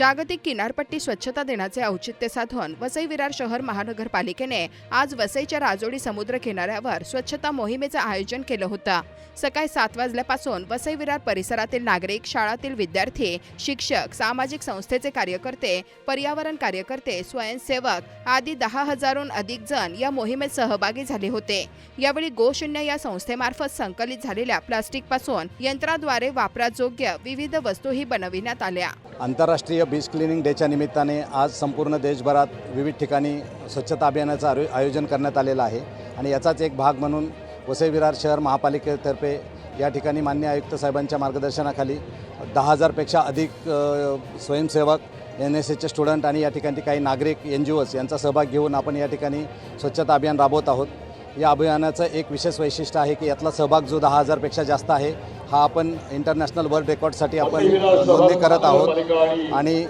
जागतिक किनारपट्टी स्वच्छता दिनाचे औचित्य साधून वसई विरार शहर महानगरपालिकेने आज वसईच्या राजोडी समुद्र किनाऱ्यावर स्वच्छता मोहिमेचं आयोजन केलं होतं. सकाळी सात वाजल्यापासून वसई विरार परिसरातील नागरिक शाळातील विद्यार्थी शिक्षक सामाजिक संस्थेचे कार्यकर्ते पर्यावरण कार्यकर्ते स्वयंसेवक आदी दहा हजारहून अधिक जण या मोहिमेत सहभागी झाले होते. यावेळी गोशून्य या संस्थेमार्फत संकलित झालेल्या प्लास्टिकपासून यंत्राद्वारे वापराजोग्य विविध वस्तूही बनविण्यात आल्या. आंतरराष्ट्रीय बीच क्लिनिंग डेच्या निमित्ताने आज संपूर्ण देशभरात विविध ठिकाणी स्वच्छता अभियानाचं आरो आयोजन करण्यात आलेलं आहे. आणि याचाच एक भाग म्हणून वसई विरार शहर महापालिकेतर्फे या ठिकाणी मान्य आयुक्त साहेबांच्या मार्गदर्शनाखाली दहा हजारपेक्षा अधिक स्वयंसेवक एन एस एसचे स्टुडंट आणि या ठिकाणी काही नागरिक एन जी ओज यांचा सहभाग घेऊन आपण या ठिकाणी स्वच्छता अभियान राबवत आहोत. या अभियानाचं एक विशेष वैशिष्ट्य आहे की यातला सहभाग जो दहा हजारपेक्षा जास्त आहे हा आपण इंटरनॅशनल वर्ल्ड रेकॉर्डसाठी आपण नोंदणी करत आहोत. आणि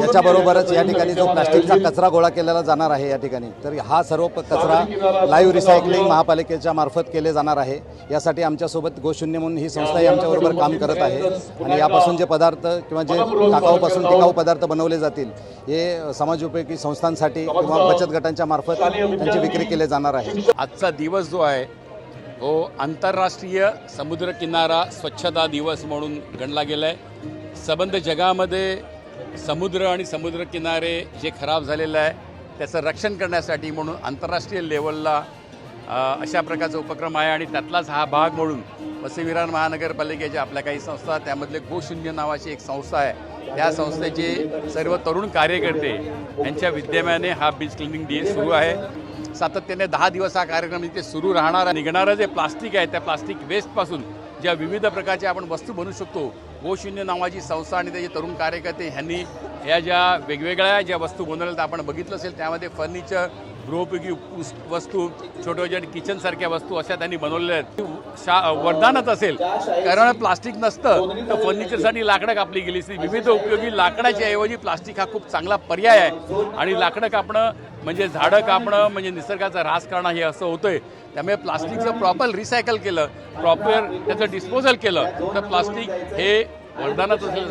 याच्याबरोबरच या ठिकाणी जो प्लास्टिकचा कचरा गोळा केलेला जाणार आहे या ठिकाणी तर हा सर्व कचरा लाईव्ह रिसायकलिंग महापालिकेच्या मार्फत केले जाणार आहे. यासाठी आमच्यासोबत गोशून्य म्हणून ही संस्थाही आमच्याबरोबर काम करत आहे. आणि यापासून जे पदार्थ किंवा जे टाकाऊपासून टिकाऊ पदार्थ बनवले जातील हे समाजोपयोगी संस्थांसाठी किंवा बचत गटांच्या मार्फत त्यांची विक्री केली जाणार आहे. आजचा दिवस जो आहे तो आंतरराष्ट्रीय समुद्रकिनारा स्वच्छता दिवस म्हणून गणला गेला आहे सबंध जगामध्ये समुद्र आणि समुद्रकिनारे जे खराब झालेलं आहे त्याचं रक्षण करण्यासाठी म्हणून आंतरराष्ट्रीय लेवलला अशा प्रकारचा उपक्रम आहे आणि त्यातलाच हा भाग म्हणून वसई विरार महानगरपालिकेच्या आपल्या काही संस्था त्यामधले गोशून्य नावाची एक संस्था आहे. त्या संस्थेचे सर्व तरुण कार्यकर्ते यांच्या विद्यमाने हा बीच क्लिनिंग डे सुरू आहे. सातत्याने दहा दिवस हा कार्यक्रम इथे सुरू राहणार निघणारं जे प्लास्टिक आहे त्या प्लास्टिक वेस्टपासून ज्या विविध प्रकारच्या आपण वस्तू बनवू शकतो गोशून्य नावाची संस्था आणि त्याचे तरुण कार्यकर्ते ह्यांनी या ज्या वेगवेगळ्या ज्या वस्तू बनवल्या आपण बघितलं असेल त्यामध्ये फर्निचर गृहोपयोगी वस्तू छोट्या छोट्या किचनसारख्या वस्तू अशा त्यांनी बनवलेल्या आहेत. शा वरदानच असेल. कारण प्लास्टिक नसतं तर फर्निचरसाठी लाकडं कापली गेली असती. विविध उपयोगी लाकडाच्या ऐवजी प्लास्टिक हा खूप चांगला पर्याय आहे. आणि लाकडं कापणं म्हणजे झाडं कापणं म्हणजे निसर्गाचा ऱ्हास करणं हे असं होतंय. त्यामुळे प्लास्टिकचं प्रॉपर रिसायकल केलं प्रॉपर त्याचं डिस्पोजल केलं तर प्लास्टिक हे वरदानच असेल